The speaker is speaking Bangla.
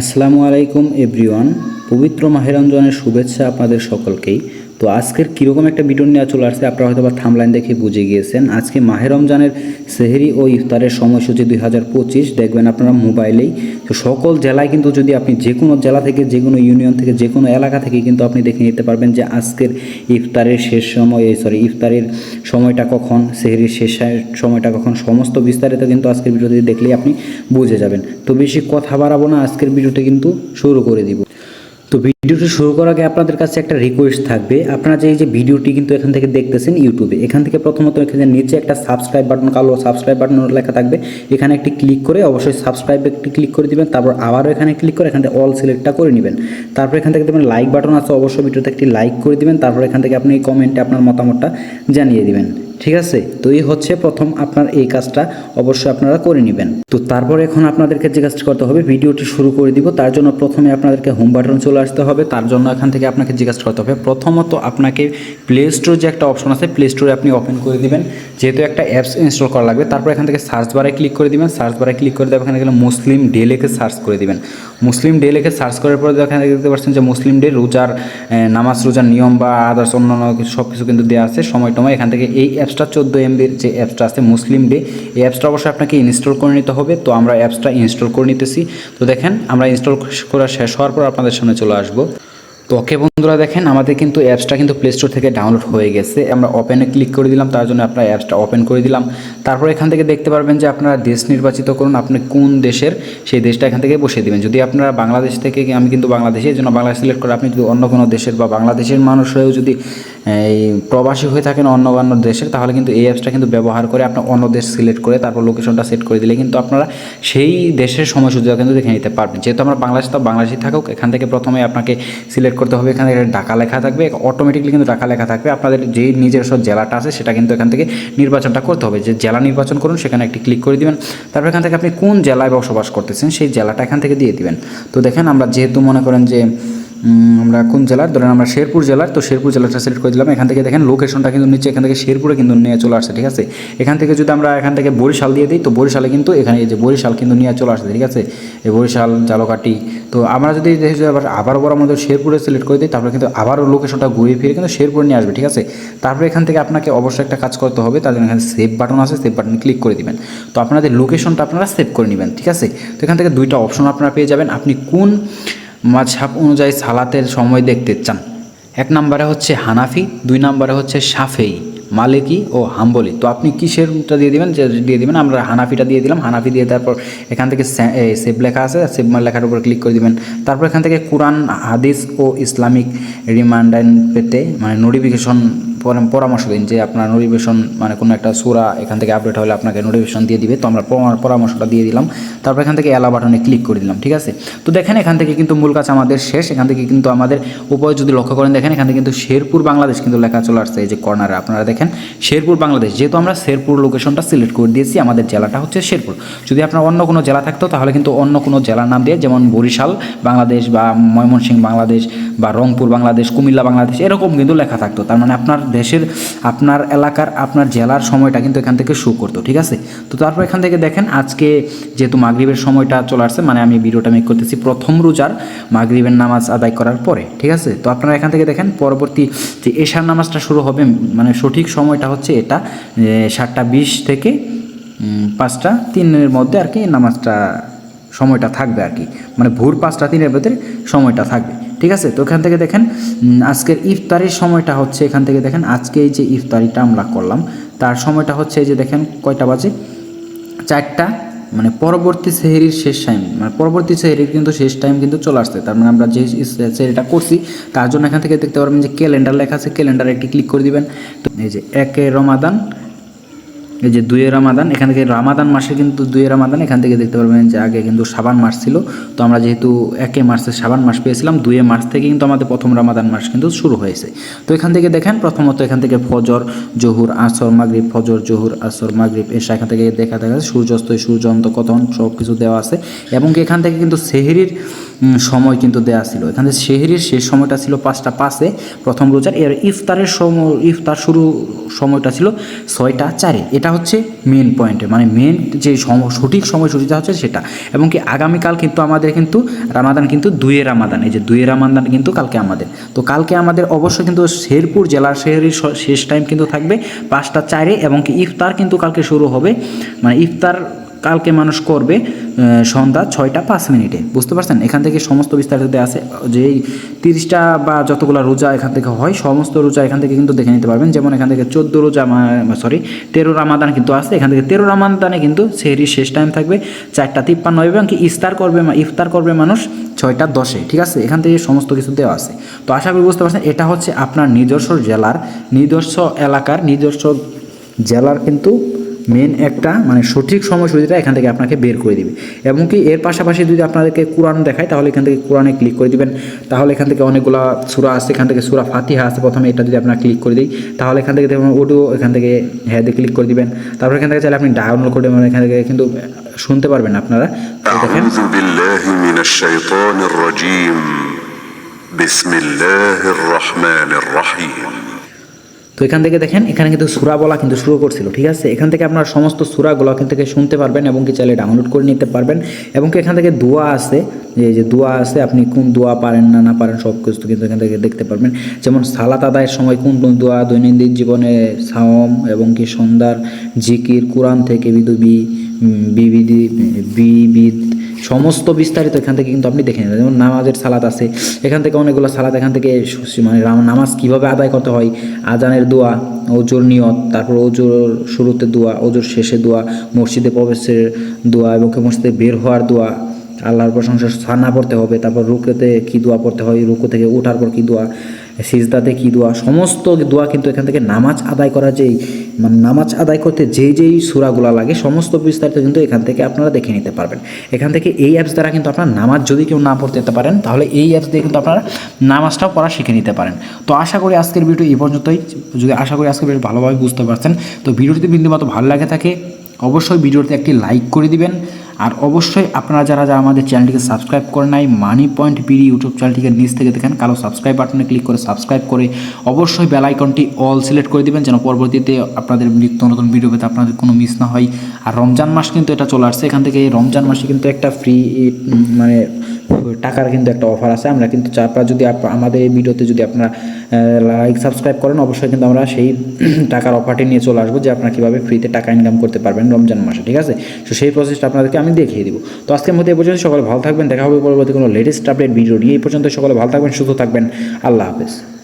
আসসালামু আলাইকুম এভরিওয়ান। পবিত্র মাহের রমজানের শুভেচ্ছা আপনাদের সকলকেই। তো আজকের কীরকম একটা ভিডিও নিয়ে চলে আসছে, আপনারা হয়তো বা থামলাইন দেখে বুঝে গিয়েছেন। আজকে মাহের রমজানের সেহেরি ও ইফতারের সময়সূচি দুই হাজার পঁচিশ, দেখবেন আপনারা মোবাইলেই। তো সকল জেলায় কিন্তু যদি আপনি যে কোনো জেলা থেকে যে কোনো ইউনিয়ন থেকে যে কোনো এলাকা থেকে কিন্তু আপনি দেখে নিতে পারবেন যে আজকের ইফতারের শেষ সময়, এই সরি ইফতারের সময়টা কখন, সেহেরির শেষ সময়টা কখন, সমস্ত বিস্তারিত কিন্তু আজকের ভিডিওতে দেখলেই আপনি বুঝে যাবেন। তো বেশি কথা বাড়াবো না, আজকের ভিডিওটা কিন্তু শুরু করে দিব। তো ভিডিওটি শুরু করার আগে আপনাদের কাছে একটা রিকোয়েস্ট থাকবে। আপনারা যে এই যে ভিডিওটি কিন্তু এখান থেকে দেখতেছেন ইউটিউবে, এখান থেকে প্রথমত এখানে নিচে একটা সাবস্ক্রাইব বাটন কালো সাবস্ক্রাইব বাটন লেখা থাকবে। এখানে একটি ক্লিক করে অবশ্যই সাবস্ক্রাইব একটি ক্লিক করে দিবেন, তারপর আবারও এখানে ক্লিক করে এখান থেকে অল সিলেক্টটা করে নেবেন। তারপর এখান থেকে দেবেন লাইক বাটন আছে, অবশ্যই ভিডিওতে একটি লাইক করে দিবেন, তারপর এখান থেকে আপনি এই কমেন্টে আপনার মতামতটা জানিয়ে দিবেন। ঠিক আছে? তো এই হচ্ছে প্রথম আপনার এই কাজটা অবশ্যই আপনারা করে নেবেন। তো তারপর এখন আপনাদেরকে যে কাজটা করতে হবে, ভিডিওটি শুরু করে দিব। তার জন্য প্রথমে আপনাদেরকে হোম বাটন চলে আসতে হবে। তার জন্য এখান থেকে আপনাকে কাজটা করতে হবে, প্রথমত আপনাকে প্লে স্টোর যে একটা অপশন আছে প্লে স্টোরে আপনি ওপেন করে দিবেন। যেহেতু একটা অ্যাপস ইনস্টল করা লাগবে, তারপর এখান থেকে সার্চ বারে ক্লিক করে দিবেন। সার্চ বারে ক্লিক করে দেবেন এখানে গেলে মুসলিম ডে লিখে সার্চ করে দিবেন। মুসলিম ডে লিখে সার্চ করার পরে এখানে দেখতে পাচ্ছেন যে মুসলিম ডে রোজার নামাজ, রোজার নিয়ম বা আদার্স অন্যান্য সব কিছু কিন্তু দেওয়া আছে। সময় টময় এখান থেকে এই অ্যাপসটা চোদ্দ এমবির যে অ্যাপসটা আছে মুসলিম ডে, এই অ্যাপসটা অবশ্যই আপনাকে ইনস্টল করে নিতে হবে। তো আমরা অ্যাপসটা ইনস্টল করে নিতেছি। তো দেখেন, আমরা ইনস্টল করা শেষ হওয়ার পর আপনাদের সামনে চলে আসব। তো ওকে বন্ধুরা দেখেন, আমাদের কিন্তু অ্যাপসটা কিন্তু প্লে স্টোর থেকে ডাউনলোড হয়ে গেছে। আমরা ওপেনে ক্লিক করে দিলাম, তার জন্য আপনার অ্যাপসটা ওপেন করে দিলাম। তারপর এখান থেকে দেখতে পারবেন যে আপনারা দেশ নির্বাচিত করুন, আপনি কোন দেশের সেই দেশটা এখান থেকে বসিয়ে দেবেন। যদি আপনারা বাংলাদেশ থেকে, আমি কিন্তু বাংলাদেশে, এই জন্য বাংলাদেশ সিলেক্ট করে আপনি যদি অন্য কোনো দেশের বা বাংলাদেশের মানুষ হয়েও যদি, এই প্রবাসী হয়ে থাকেন অন্য অন্য দেশের, তাহলে কিন্তু এই অ্যাপসটা কিন্তু ব্যবহার করে আপনার অন্য দেশ সিলেক্ট করে তারপর লোকেশনটা সেট করে দিলে কিন্তু আপনারা সেই দেশের সময় সময়সূচি কিন্তু দেখে নিতে পারবেন। যেহেতু আমরা বাংলাদেশ, তো বাংলাদেশি থাকুক, এখান থেকে প্রথমে আপনাকে সিলেক্ট করতে হবে, এখানে ঢাকা লেখা থাকবে অটোমেটিকলি কিন্তু ঢাকা লেখা থাকবে। আপনাদের যেই নিজস্ব জেলাটা আছে, সেটা কিন্তু এখান থেকে নির্বাচনটা করতে হবে। যে জেলা নির্বাচন করুন, সেখানে একটি ক্লিক করে দিবেন। তারপর এখান থেকে আপনি কোন জেলায় বসবাস করতেছেন, সেই জেলাটা এখান থেকে দিয়ে দিবেন। তো দেখেন, আমরা যেহেতু মনে করেন যে আমরা কোন জেলার? ধরেন আমরা শেরপুর জেলার, তো শেরপুর জেলাটা সিলেক্ট করে দিলাম। এখান থেকে দেখেন লোকেশনটা কিন্তু নিচ্ছে এখান থেকে শেরপুরে কিন্তু নিয়ে চলে আসছে, ঠিক আছে? এখান থেকে যদি আমরা এখান থেকে বরিশাল দিয়ে দিই, তো বরিশালে কিন্তু এখানে এই যে বরিশাল কিন্তু নিয়ে চলে আসছে, ঠিক আছে? এই বরিশাল, জালকাটি, তো আমরা যদি আবার আবার বড় আমাদের শেরপুরে সিলেক্ট করে দিই, তারপরে কিন্তু আবারও লোকেশনটা ঘুরিয়ে ফিরে কিন্তু শেরপুরে নিয়ে আসবে, ঠিক আছে? তারপরে এখান থেকে আপনাকে অবশ্যই একটা কাজ করতে হবে, তার জন্য এখানে সেভ বাটন আছে সেভ বাটন ক্লিক করে দিবেন। তো আপনাদের লোকেশনটা আপনারা সেভ করে নেবেন, ঠিক আছে? তো এখান থেকে দুইটা অপশন আপনারা পেয়ে যাবেন। আপনি কোন মাঝহাব অনুযায়ী সালাতের সময় দেখতে চান। এক নম্বরে হচ্ছে হানাফি, দুই নম্বরে হচ্ছে সাফেই মালিকি ও হাম্বলি। তো আপনি কিসেরটা দিয়ে দিবেন? যে দিয়ে দিবেন, আমরা হানাফিটা দিয়ে দিলাম। হানাফি দিয়ে তারপর এখান থেকে সেভ লেখা আছে। সেভ লেখার উপর ক্লিক করে দিবেন। তারপর এখান থেকে কোরআন, হাদিস ও ইসলামিক রিমান্ডার পেতে মানে নোটিফিকেশন পরামর্শ দিন যে আপনার নোটিফিকেশন মানে কোনো একটা সুরা এখান থেকে আপডেট হলে আপনাকে নোটিফিকেশন দিয়ে দিবে। তো আমরা পরামর্শটা দিয়ে দিলাম। তারপর এখান থেকে এলা বাটনে ক্লিক করে দিলাম, ঠিক আছে? তো দেখেন এখান থেকে কিন্তু মূল কাজ আমাদের শেষ। এখান থেকে কিন্তু আমাদের উপরে যদি লক্ষ্য করেন, দেখেন এখান থেকে কিন্তু শেরপুর বাংলাদেশ কিন্তু লেখা চলে আসছে, এই যে কর্নারে আপনারা দেখেন, শেরপুর বাংলাদেশ, যেহেতু আমরা শেরপুর লোকেশনটা সিলেক্ট করে দিয়েছি, আমাদের জেলাটা হচ্ছে শেরপুর। যদি আপনার অন্য কোনো জেলা থাকতো, তাহলে কিন্তু অন্য কোনো জেলার নাম দিয়ে, যেমন বরিশাল বাংলাদেশ বা ময়মনসিংহ বাংলাদেশ বা রংপুর বাংলাদেশ, কুমিল্লা বাংলাদেশ, এরকম কিন্তু লেখা থাকতো। তার মানে আপনার দেশের আপনার এলাকার, আপনার জেলার সময়টা কিন্তু এখান থেকে শো করতো, ঠিক আছে? তো তারপর এখান থেকে দেখেন আজকে যেহেতু মাগরিবের সময়টা চলে আসছে মানে আমি ভিডিওটা মেক করতেছি প্রথম রোজার মাগরিবের নামাজ আদায় করার পরে, ঠিক আছে? তো আপনারা এখান থেকে দেখেন পরবর্তী যে এশার নামাজটা শুরু হবে মানে সঠিক সময়টা হচ্ছে এটা সাতটা বিশ থেকে পাঁচটা তিনের মধ্যে আর কি নামাজটা সময়টা থাকবে আর কি। মানে ভোর পাঁচটা তিনের ভেতরে সময়টা থাকবে। ঠিক আছে? তো এখান থেকে দেখেন আজকের ইফতারির সময়টা হচ্ছে এখান থেকে দেখেন, আজকে এই যে ইফতারিটা আমরা করলাম, তার সময়টা হচ্ছে এই যে দেখেন, কয়টা বাজে? চারটা মানে পরবর্তী সেহেরির শেষ টাইম মানে পরবর্তী সেহেরির কিন্তু শেষ টাইম কিন্তু চলে আসছে, তার মানে আমরা যে সেহেরিটা করছি, তার জন্য এখান থেকে দেখতে পারবেন যে ক্যালেন্ডার লেখা আছে ক্যালেন্ডারে একটি ক্লিক করে দিবেন, তো এই যে একে রমাদান এই যে দুয়ে রামাদান, এখান থেকে রামাদান মাসে কিন্তু দুয়ে রামাদান, এখান থেকে দেখতে পারবেন যে আগে কিন্তু সাবান মাস ছিল। তো আমরা যেহেতু একে মার্চে সাবান মাস পেয়েছিলাম দুয়ে মার্চ থেকে কিন্তু আমাদের প্রথম রামাদান মাস কিন্তু শুরু হয়েছে। তো এখান থেকে দেখেন, প্রথমত এখান থেকে ফজর, জহুর, আসর, মাগরিব, ফজর, জহুর, আসর, মাগরিব এসা এখান থেকে দেখা দেখা সূর্যাস্ত, সূর্যান্ত কতন সব কিছু দেওয়া আছে। এবং এখান থেকে কিন্তু সেহেরির সময় কিন্তু দেওয়া ছিল। এখানে সেহেরির শেষ সময়টা ছিল পাঁচটা পাঁচে, প্রথম রোজার, এর ইফতারের সময়, ইফতার শুরু সময়টা ছিল ছয়টা চারে। এটা এটা হচ্ছে মেন পয়েন্টে মানে মেন যে সঠিক সময়সূচিটা হচ্ছে সেটা। এবং কি আগামীকাল কিন্তু আমাদের কিন্তু রামাদান কিন্তু দুয়ে রামাদান। এই যে দুয়ে রামাদান কিন্তু কালকে আমাদের। তো কালকে আমাদের অবশ্যই কিন্তু শেরপুর জেলার শহরের শেষ টাইম কিন্তু থাকবে পাঁচটা চারে এবং কি ইফতার কিন্তু কালকে শুরু হবে। মানে ইফতার কালকে মানুষ করবে সন্ধ্যা ছয়টা পাঁচ মিনিটে। বুঝতে পারছেন? এখান থেকে সমস্ত বিস্তারিত আছে। যে তিরিশটা বা যতগুলো রোজা এখান থেকে হয়, সমস্ত রোজা এখান থেকে কিন্তু দেখে নিতে পারবেন। যেমন এখান থেকে চোদ্দ রোজা সরি তেরো রামাদান কিন্তু আছে। এখান থেকে তেরো রামাদানে কিন্তু সেহরির শেষ টাইম থাকবে। চারটা তিপ্পান্ন এবং কি ইফতার করবে ইফতার করবে মানুষ ছয়টা দশে, ঠিক আছে? এখান থেকে সমস্ত কিছু দেওয়া আছে। তো আশা করি বুঝতে পারছেন, এটা হচ্ছে আপনার নিজস্ব জেলার, নিজস্ব এলাকার, নিজস্ব জেলার কিন্তু মেন একটা মানে সঠিক সময়সূচিটা এখান থেকে আপনাকে বের করে দিবে এবং কি এর পাশাপাশি যদি আপনাদেরকে কোরআন দেখায় তাহলে এখান থেকে কোরআনে ক্লিক করে দিবেন তাহলে এখান থেকে অনেকগুলো সুরা আছে এখান থেকে সুরা ফাতিহা আছে প্রথমে এটা যদি আপনারা ক্লিক করে দিই তাহলে এখান থেকে দেখবেন অডিও এখান থেকে হ্যাঁ দিয়ে ক্লিক করে দিবেন তারপর এখান থেকে চাইলে আপনি ডাউনলোড করে মানে এখান থেকে কিন্তু শুনতে পারবেন আপনারা তো দেখেন أعوذ بالله من الشيطان الرجيم بسم الله الرحمن الرحيم তো এখান থেকে দেখেন, এখানে কিন্তু সুরা বলা কিন্তু শুরু করছিল, ঠিক আছে? এখান থেকে আপনার সমস্ত সুরাগুলো এখান থেকে শুনতে পারবেন এবং কি চাইলে ডাউনলোড করে নিতে পারবেন। এবং কি এখান থেকে দোয়া আছে, যে যে দোয়া আছে, আপনি কোন দোয়া পারেন না না পারেন, সব কিছু কিন্তু এখান থেকে দেখতে পারবেন। যেমন সালাত আদায়ের সময় কোন কোন দোয়া দৈনন্দিন জীবনে সাওম এবং কি সন্ধ্যার জিকির, কোরআন থেকে বিদুবি বিবিধি বিবিধ সমস্ত বিস্তারিত এখান থেকে কিন্তু আপনি দেখে নেবেন যেমন নামাজের সালাত আছে, এখান থেকে অনেকগুলো সালাত এখান থেকে মানে নামাজ কীভাবে আদায় করতে হয়, আজানের দোয়া, ওজোর নিয়ত, তারপর ওজোর শুরুতে দোয়া, ওজোর শেষে দোয়া, মসজিদে প্রবেশের দোয়া এবং মসজিদে বের হওয়ার দোয়া, আল্লাহর প্রশংসা সানা পড়তে হবে, তারপর রুকুতে কি দোয়া পড়তে হয়, রুকু থেকে ওঠার পর কি দোয়া সিজদাতে কি দোয়া? সমস্ত দোয়া কিন্তু এখান থেকে নামাজ আদায় করা যেই মানে নামাজ আদায় করতে যেই যেই সুরাগুলা লাগে, সমস্ত বিস্তারিত কিন্তু এখান থেকে আপনারা দেখে নিতে পারবেন। এখান থেকে এই অ্যাপস দ্বারা কিন্তু আপনার নামাজ যদি কেউ না পড়তে পারেন, তাহলে এই অ্যাপস দিয়ে কিন্তু আপনারা নামাজটাও পড়া শিখে নিতে পারেন। তো আশা করি আজকের ভিডিও এই পর্যন্তই। যদি আশা করি আজকের ভিডিও ভালোভাবে বুঝতে পারছেন, তো ভিডিওটি বিন্দুমাত্র ভালো লাগে থাকে, অবশ্যই ভিডিওতে একটি লাইক করে দিবেন। আর অবশ্যই আপনারা যারা যারা আমাদের চ্যানেলটিকে সাবস্ক্রাইব করে নাই মানি পয়েন্ট পিডি ইউটিউব চ্যানেলটিকে নিচ থেকে দেখেন, কালো সাবস্ক্রাইব বাটনে ক্লিক করে সাবস্ক্রাইব করে অবশ্যই বেল আইকনটি অল সিলেক্ট করে দিবেন, যেন পরবর্তীতে আপনাদের নিত্য নতুন ভিডিও পেতে আপনাদের কোনো মিস না হয়। আর রমজান মাস কিন্তু এটা চলে আসছে, এখান থেকে রমজান মাসে কিন্তু একটা ফ্রি মানে টাকার কিন্তু একটা অফার আছে। আমরা কিন্তু চাপা যদি আমাদের এই ভিডিওতে যদি আপনারা লাইক সাবস্ক্রাইব করেন। অবশ্যই কিন্তু আমরা সেই টাকার অফারটি নিয়ে চলে আসব যে আপনারা কীভাবে ফ্রিতে টাকা ইনকাম করতে পারবেন রমজান মাসে, ঠিক আছে? তো সেই প্রসেসটা আপনাদেরকে আমি দেখিয়ে দিব। তো আজকের মধ্যে এই পর্যন্ত। সকলে ভালো থাকবেন। দেখা হবে পরবর্তী কোনো লেটেস্ট আপডেট ভিডিও নিয়ে। এই পর্যন্ত সকলে ভালো থাকবেন, সুস্থ থাকবেন। আল্লাহ হাফেজ।